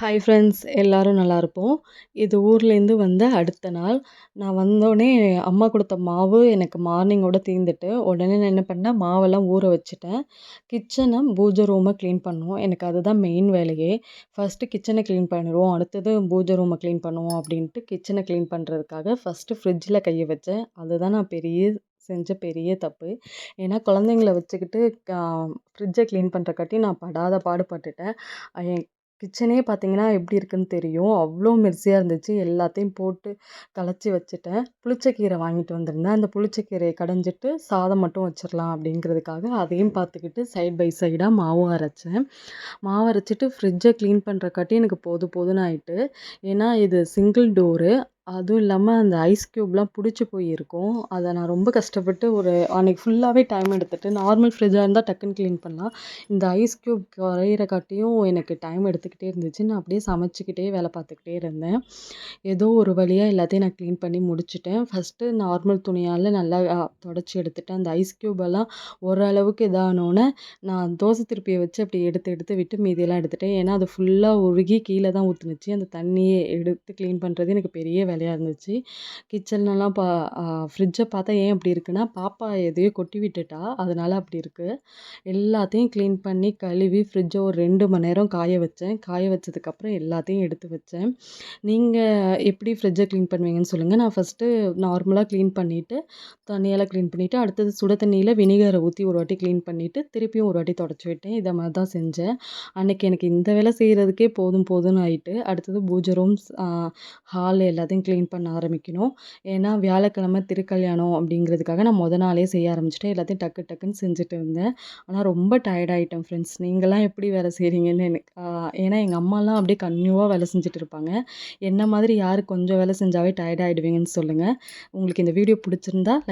Hi friends எல்லோரும் நல்லாயிருப்போம் இது ஊர்லேருந்து வந்த அடுத்த நாள். நான் வந்தோடனே அம்மா கொடுத்த மாவு எனக்கு மார்னிங்கோட தீர்ந்துட்டு உடனே நான் என்ன பண்ணேன்? மாவெல்லாம் ஊற வச்சுட்டேன். கிச்சனை பூஜை ரூமை க்ளீன் பண்ணுவோம். எனக்கு அதுதான் மெயின் வேலையே. ஃபஸ்ட்டு கிச்சனை க்ளீன் பண்ணிடுவோம். அடுத்தது பூஜை ரூமை க்ளீன் பண்ணுவோம் அப்படின்ட்டு கிச்சனை க்ளீன் பண்ணுறதுக்காக ஃபஸ்ட்டு ஃப்ரிட்ஜில் கையை வச்சேன். அதுதான் நான் பெரிய செஞ்ச பெரிய தப்பு. ஏன்னா குழந்தைங்கள வச்சுக்கிட்டு ஃப்ரிட்ஜை க்ளீன் பண்ணுறக்காட்டி நான் படாத பாடுபட்டுட்டேன். கிச்சனே பார்த்தீங்கன்னா எப்படி இருக்குன்னு தெரியும். அவ்வளோ மெர்சியாக இருந்துச்சு. எல்லாத்தையும் போட்டு கலச்சி வச்சுட்டேன். புளிச்சக்கீரை வாங்கிட்டு வந்திருந்தேன். அந்த புளிச்சக்கீரையை கடைஞ்சிட்டு சாதம் மட்டும் வச்சிடலாம் அப்படிங்கிறதுக்காக அதையும் பார்த்துக்கிட்டு சைட் பை சைடாக மாவும் அரைச்சேன். மாவு அரைச்சிட்டு ஃப்ரிட்ஜை க்ளீன் பண்ணுறக்காட்டி எனக்கு போதும் போதுன்னு ஆயிட்டு. ஏன்னா இது சிங்கிள் டோரு அதுவும் இல்லாமல் அந்த ஐஸ் க்யூப்லாம் பிடிச்சி போயிருக்கும். அதை நான் ரொம்ப கஷ்டப்பட்டு ஒரு அன்றைக்கி ஃபுல்லாகவே டைம் எடுத்துகிட்டு நார்மல் ஃப்ரிட்ஜாக இருந்தால் டக்குன்னு க்ளீன் பண்ணலாம். இந்த ஐஸ் க்யூப் குறையிற காட்டியும் எனக்கு டைம் எடுத்துக்கிட்டே இருந்துச்சு. நான் அப்படியே சமைச்சிக்கிட்டே வேலை பார்த்துக்கிட்டே இருந்தேன். ஏதோ ஒரு வழியாக எல்லாத்தையும் நான் க்ளீன் பண்ணி முடிச்சுட்டேன். ஃபஸ்ட்டு நார்மல் துணியால் நல்லா தொடச்சி எடுத்துகிட்டு அந்த ஐஸ் க்யூபெல்லாம் ஓரளவுக்கு இதானோடனே நான் தோசை திருப்பியை வச்சு அப்படி எடுத்து எடுத்து விட்டு மீதியெல்லாம் எடுத்துட்டேன். ஏன்னா அது ஃபுல்லாக உருகி கீழே தான் ஊற்றுனுச்சு அந்த தண்ணியை எடுத்து க்ளீன் பண்ணுறது எனக்கு பெரிய வேலை. ஜாலியாக இருந்துச்சு. கிச்சன்லலாம் பா ஃப்ரிட்ஜை பார்த்தா ஏன் இப்படி இருக்குன்னா பாப்பா எதையோ கொட்டி விட்டுட்டா. அதனால் அப்படி இருக்குது எல்லாத்தையும் க்ளீன் பண்ணி கழுவி ஃப்ரிட்ஜை ஒரு ரெண்டு மணி நேரம் காய வச்சேன். காய வச்சதுக்கப்புறம் எல்லாத்தையும் எடுத்து வச்சேன். நீங்கள் எப்படி ஃப்ரிட்ஜை க்ளீன் பண்ணுவீங்கன்னு சொல்லுங்கள் நான் ஃபஸ்ட்டு நார்மலாக க்ளீன் பண்ணிவிட்டு தண்ணியெல்லாம் க்ளீன் பண்ணிவிட்டு அடுத்தது சுட தண்ணியில் வினிகரை ஊற்றி ஒரு வாட்டி க்ளீன் பண்ணிவிட்டு திருப்பியும் ஒரு வாட்டி தொடச்சி விட்டேன். இதை மாதிரி தான் செஞ்சேன். அன்றைக்கி எனக்கு இந்த வேலை செய்கிறதுக்கே போதும் போதும்னு ஆகிட்டு அடுத்தது பூஜை ரூம்ஸ் ஹால் எல்லாத்தையும் க்ளீன் பண்ண ஆரம்பிக்கணும். ஏன்னா வியாழக்கிழமை திருக்கல்யாணம் அப்படிங்கிறதுக்காக நான் மொதல் நாளே செய்ய ஆரம்பிச்சிட்டேன். எல்லாத்தையும் டக்கு டக்குன்னு செஞ்சுட்டு இருந்தேன். ஆனால் ரொம்ப டயர்ட் ஆகிட்டேன் ஃப்ரெண்ட்ஸ் நீங்களாம் எப்படி வேலை செய்கிறீங்கன்னு எனக்கு ஏன்னா எங்கள் அம்மாலாம் அப்படியே கன்யூவாக வேலை செஞ்சுட்டு இருப்பாங்க. என்ன மாதிரி யார் கொஞ்சம் வேலை செஞ்சாவே டயர்டாயிடுவீங்கன்னு சொல்லுங்கள் உங்களுக்கு இந்த வீடியோ பிடிச்சிருந்தா லைக்